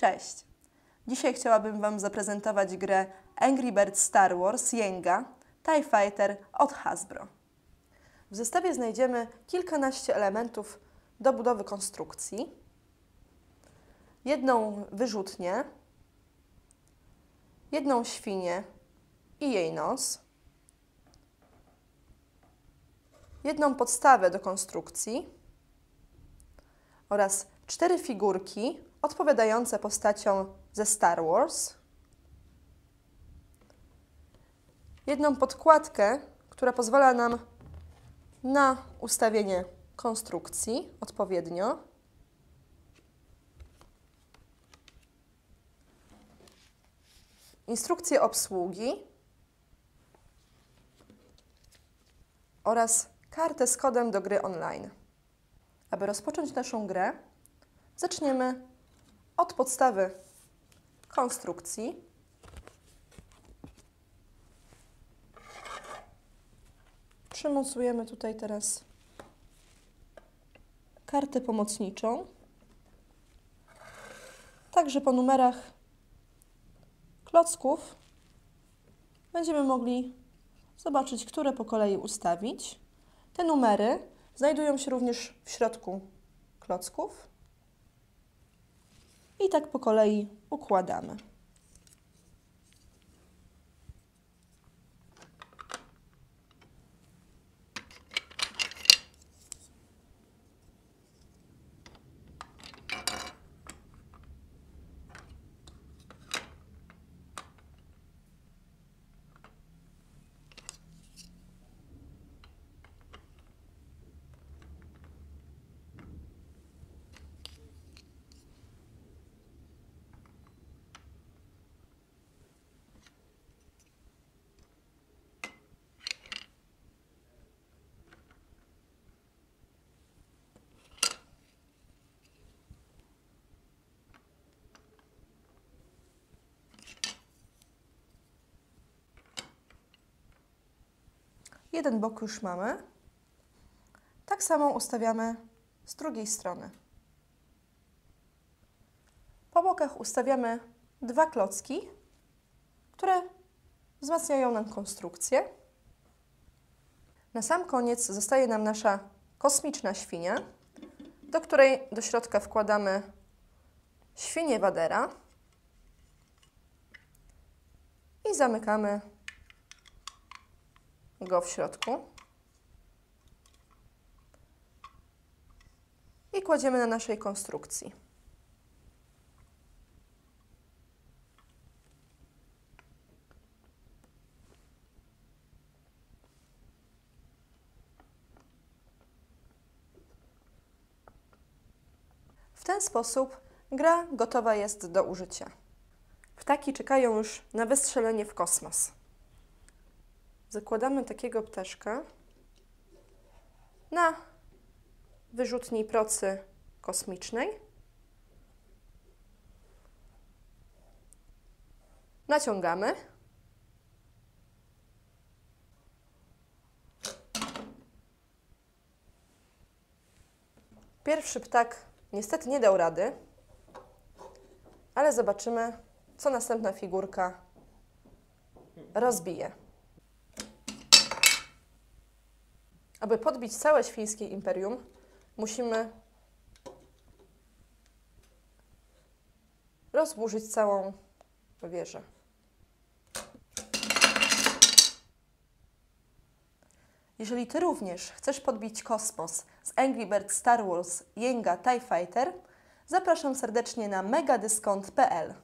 Cześć! Dzisiaj chciałabym Wam zaprezentować grę Angry Birds Star Wars Jenga TIE Fighter od Hasbro. W zestawie znajdziemy kilkanaście elementów do budowy konstrukcji, jedną wyrzutnię, jedną świnię i jej nos, jedną podstawę do konstrukcji oraz cztery figurki odpowiadające postaciom ze Star Wars, jedną podkładkę, która pozwala nam na ustawienie konstrukcji odpowiednio, instrukcję obsługi oraz kartę z kodem do gry online. Aby rozpocząć naszą grę, zaczniemy od podstawy konstrukcji. Przymocujemy tutaj teraz kartę pomocniczą. Także po numerach klocków będziemy mogli zobaczyć, które po kolei ustawić. Te numery znajdują się również w środku klocków. I tak po kolei układamy. Jeden bok już mamy. Tak samo ustawiamy z drugiej strony. Po bokach ustawiamy dwa klocki, które wzmacniają nam konstrukcję. Na sam koniec zostaje nam nasza kosmiczna świnia, do której do środka wkładamy świnię Wadera i zamykamy go w środku. I kładziemy na naszej konstrukcji. W ten sposób gra gotowa jest do użycia. Ptaki czekają już na wystrzelenie w kosmos. Zakładamy takiego ptaszka na wyrzutni procy kosmicznej. Naciągamy. Pierwszy ptak niestety nie dał rady, ale zobaczymy, co następna figurka rozbije. Aby podbić całe świńskie imperium, musimy rozburzyć całą wieżę. Jeżeli Ty również chcesz podbić kosmos z Angry Birds Star Wars Jenga TIE Fighter, zapraszam serdecznie na megadyskont.pl.